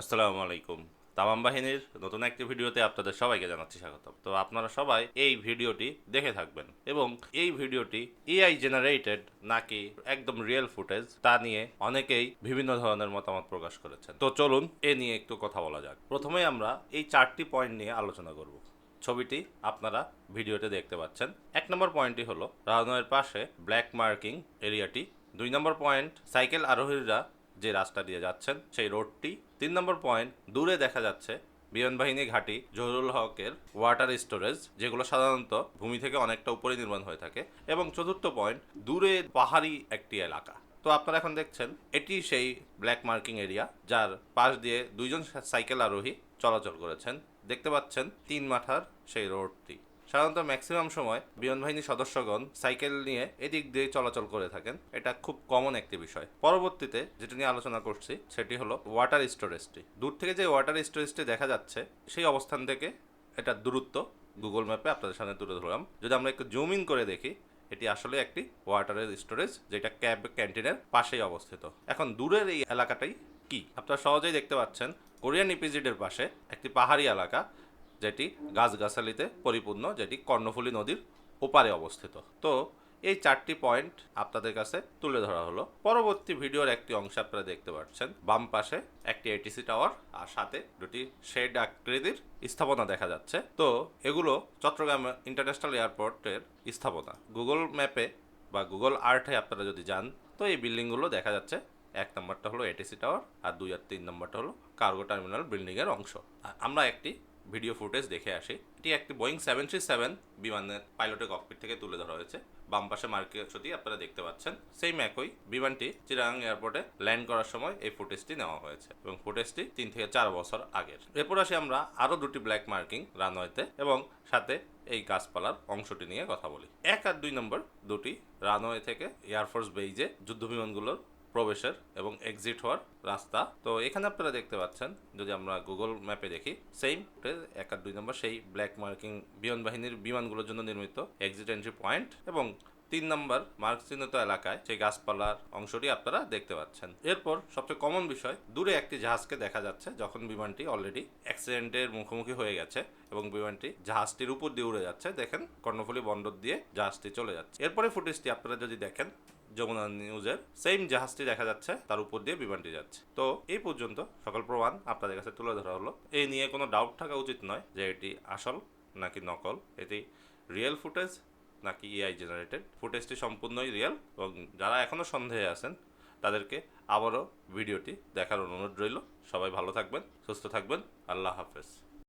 আসসালামু আলাইকুম। তামাম বাহিনীর নতুন একটি ভিডিওতে আপনাদের সবাইকে জানাচ্ছি স্বাগতম। তো আপনারা সবাই এই ভিডিওটি দেখে থাকবেন এবং এই ভিডিওটি এআই জেনারেটেড নাকি একদম রিয়েল ফুটেজ তা নিয়ে অনেকেই বিভিন্ন ধরনের মতামত প্রকাশ করেছেন। তো চলুন এ নিয়ে একটু কথা বলা যাক। প্রথমে আমরা এই চারটি পয়েন্ট নিয়ে আলোচনা করব। ছবিটি আপনারা ভিডিওতে দেখতে পাচ্ছেন। এক নম্বর পয়েন্টটি হলো, রাজনয়ের পাশে ব্ল্যাক মার্কিং এরিয়াটি দুই নম্বর পয়েন্ট সাইকেল আরোহীরা যে রাস্তা দিয়ে যাচ্ছেন, সেই রোডটি তিন নম্বর পয়েন্ট দূরে দেখা যাচ্ছে বিমান বাহিনী ঘাঁটি জহুরুল হকের ওয়াটার স্টোরেজ, যেগুলো সাধারণত ভূমি থেকে অনেকটা উপরে নির্মাণ হয়ে থাকে, এবং চতুর্থ পয়েন্ট দূরে পাহাড়ি একটি এলাকা। তো আপনারা এখন দেখছেন, এটি সেই ব্ল্যাক মার্কিং এরিয়া, যার পাশ দিয়ে দুইজন সাইকেল আরোহী চলাচল করেছেন। দেখতে পাচ্ছেন, তিন মাথার সেই রোডটি। সাধারণত ম্যাক্সিমাম সময় বিমান বাহিনীর সদস্যগণ সাইকেল নিয়ে এদিক দিয়ে চলাচল করে থাকেন। এটা খুব কমন একটি বিষয়। পরবর্তীতে যেটা নিয়ে আলোচনা করছি, সেটি হলো ওয়াটার স্টোরেজটি দূর থেকে যে ওয়াটার স্টোরেজটি দেখা যাচ্ছে, সেই অবস্থান থেকে এটা দূরত্ব গুগল ম্যাপে আপনাদের সামনে তুলে ধরলাম। যদি আমরা একটু জুম ইন করে দেখি, এটি আসলে একটি ওয়াটারের স্টোরেজ যেটা ক্যাব ক্যান্টিনের পাশেই অবস্থিত। এখন দূরের এই এলাকাটাই কি? আপনারা সহজেই দেখতে পাচ্ছেন, কোরিয়ান ইপিজিডের পাশে একটি পাহাড়ি এলাকা যেটি গাছগাছালিতে পরিপূর্ণ, যেটি কর্ণফুলী নদীর ওপারে অবস্থিত। তো এই চারটি পয়েন্ট আপনাদের কাছে তুলে ধরা হলো। পরবর্তী ভিডিওর একটি অংশ আপনারা দেখতে পাচ্ছেন। বাম পাশে একটি এটিসি টাওয়ার আর সাথে দুটি শেড আকৃতির স্থাপনা দেখা যাচ্ছে। তো এগুলো চট্টগ্রাম ইন্টারন্যাশনাল এয়ারপোর্টের স্থাপনা। গুগল ম্যাপে বা গুগল আর্টে আপনারা যদি যান, তো এই বিল্ডিংগুলো দেখা যাচ্ছে। এক নম্বরটা হলো এটিসি টাওয়ার আর দুই আর তিন নম্বরটা হলো কার্গো টার্মিনাল বিল্ডিংয়ের অংশ। আমরা একটি ভিডিও ফুটেজ দেখে আসি। এটি একটি বোয়িং সেভেন থ্রি সেভেন বিমানের পাইলটের ককপিট থেকে তুলে ধরা হয়েছে। বাম পাশে মার্কেটটি আপনারা দেখতে পাচ্ছেন। সেই একই বিমানটি চিরাং এয়ারপোর্টে ল্যান্ড করার সময় এই ফুটেজটি নেওয়া হয়েছে এবং ফুটেজটি তিন থেকে চার বছর আগের। এরপর আসি আমরা আরও দুটি ব্ল্যাক মার্কিং রানওয়েতে এবং সাথে এই গাছপালার অংশটি নিয়ে কথা বলি। এক আর দুই নম্বর দুটি রানওয়ে থেকে এয়ারফোর্স বেইজে যুদ্ধ বিমানগুলোর প্রবেশের এবং এক্সিট হওয়ার রাস্তা। তো এখানে আপনারা দেখতে পাচ্ছেন, যদি আমরা গুগল ম্যাপে দেখি সেম এক আর দুই নম্বর, সেই ব্ল্যাক মার্কিং বিমান বাহিনীর বিমানগুলোর জন্য নির্মিত এক্সিট এন্ট্রি পয়েন্ট এবং তিন নম্বর মার্ক চিহ্নিত এলাকায় সেই গাছপালার অংশটি আপনারা দেখতে পাচ্ছেন। এরপর সবচেয়ে কমন বিষয়, দূরে একটি জাহাজকে দেখা যাচ্ছে যখন বিমানটি অলরেডি অ্যাক্সিডেন্টের মুখোমুখি হয়ে গেছে এবং বিমানটি জাহাজটির উপর দিয়ে উড়ে যাচ্ছে। দেখেন, কর্ণফুলী বন্দর দিয়ে জাহাজটি চলে যাচ্ছে। এরপরে ফুটেজটি আপনারা যদি দেখেন, যমুনা নিউজের সেম জাহাজটি দেখা যাচ্ছে, তার উপর দিয়ে বিমানটি যাচ্ছে। তো এই পর্যন্ত সকল প্রমাণ আপনাদের কাছে তুলে ধরা হলো। এই নিয়ে কোনো ডাউট থাকা উচিত নয় যে এটি আসল নাকি নকল। এটি রিয়েল ফুটেজ নাকি এআই জেনারেটেড ফুটেজটি সম্পূর্ণই রিয়েল এবং যারা এখনও সন্দেহে আছেন, তাদেরকে আবারও ভিডিওটি দেখার অনুরোধ রইল। সবাই ভালো থাকবেন, সুস্থ থাকবেন, আল্লাহ হাফেজ।